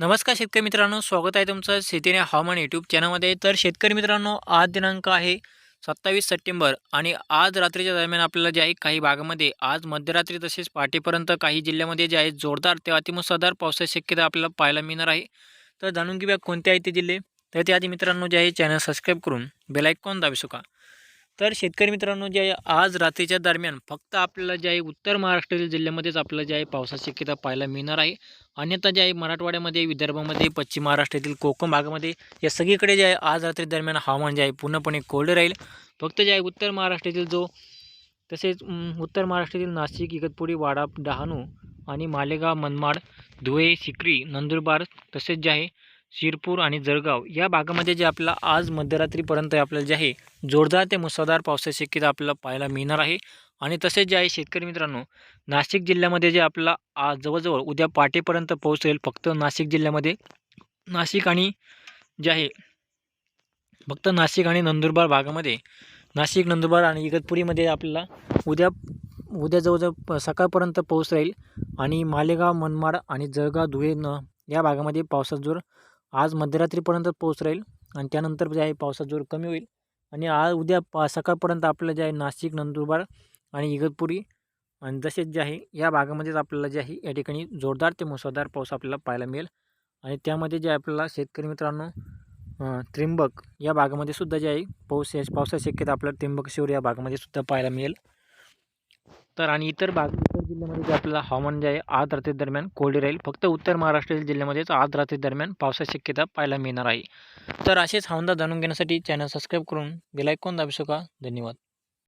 नमस्कार शेतकरी मित्रांनो स्वागत आहे तुमचं शेतीने हवामान यूट्यूब चॅनलमध्ये तर शेतकरी मित्रांनो आज दिनांक आहे सत्तावीस सप्टेंबर आणि आज रात्रीच्या दरम्यान आपल्याला जे आहे काही भागामध्ये आज मध्यरात्री तसेच पहाटेपर्यंत काही जिल्ह्यामध्ये जे आहे जोरदार ते अतिमुसळधार पावसाची शक्यता आपल्याला पाहायला मिळणार आहे. तर जाणून घेऊया कोणते आहे ते जिल्हे. तर त्याआधी मित्रांनो जे आहे चॅनल सबस्क्राईब करून बेलायकॉन दाबी शका तर शेतकरी मित्रांनो जे आहे आज रात्रीच्या दरम्यान फक्त आपल्याला जे आहे उत्तर महाराष्ट्रातील जिल्ह्यामध्येच आपल्याला जे आहे पावसाची शक्यता पाहायला मिळणार आहे. अन्यथा जे आहे मराठवाड्यामध्ये विदर्भामध्ये पश्चिम महाराष्ट्रातील कोकण भागामध्ये या सगळीकडे जे आहे आज रात्री दरम्यान हवामान जे आहे पूर्णपणे कोरडे राहील. फक्त जे आहे उत्तर महाराष्ट्रातील जो तसेच उत्तर महाराष्ट्रातील नाशिक इगतपुरी वाडा डहाणू आणि मालेगाव मनमाड धुळे सिक्री नंदुरबार तसेच जे आहे शिरपूर आणि जळगाव या भागामध्ये जे आपल्याला आज मध्यरात्रीपर्यंत आपल्याला जे आहे जोरदार ते मुसळधार पावसाची शक्यता आपल्याला पाहायला मिळणार आहे. आणि तसेच जे आहे शेतकरी मित्रांनो नाशिक जिल्ह्यामध्ये जे आपला आज जवळजवळ उद्या पहाटेपर्यंत पोहोचेल फक्त नाशिक जिल्ह्यामध्ये. नाशिक आणि जे आहे फक्त नाशिक आणि नंदुरबार भागामध्ये नाशिक नंदुरबार आणि इगतपुरीमध्ये आपल्याला उद्या उद्या जवळजवळ प सकाळपर्यंत पाऊस राहील. आणि मालेगाव मनमाड आणि जळगाव धुळे न या भागामध्ये पावसाचा जोर आज मध्यरात्रीपर्यंत पाऊस राहील आणि त्यानंतर जे आहे पावसाचा जोर कमी होईल. आणि आज उद्या पा सकाळपर्यंत आपलं जे आहे नाशिक नंदुरबार आणि इगतपुरी आणि तसेच जे आहे या भागामध्येच आपल्याला जे आहे या ठिकाणी जोरदार ते मुसळधार पाऊस आपल्याला पाहायला मिळेल. आणि त्यामध्ये जे आपल्याला शेतकरी मित्रांनो त्रिंबक या भागामध्ये सुद्धा जे आहे पाऊस या- पावसाची शक्यता आपल्याला त्र्यंबकेश्वर या भागामध्ये सुद्धा पाहायला मिळेल. तर आणि इतर भाग इतर जिल्ह्यामध्ये जे आपल्याला हवामान जे आहे आज रात्री दरम्यान कोरडे राहील. फक्त उत्तर महाराष्ट्रातील जिल्ह्यामध्येच आज रात्री दरम्यान पावसाची शक्यता पाहायला मिळणार आहे. तर असेच हवामान जाणून घेण्यासाठी चॅनल सबस्क्राईब करून बेलायकॉन दाबू शका धन्यवाद.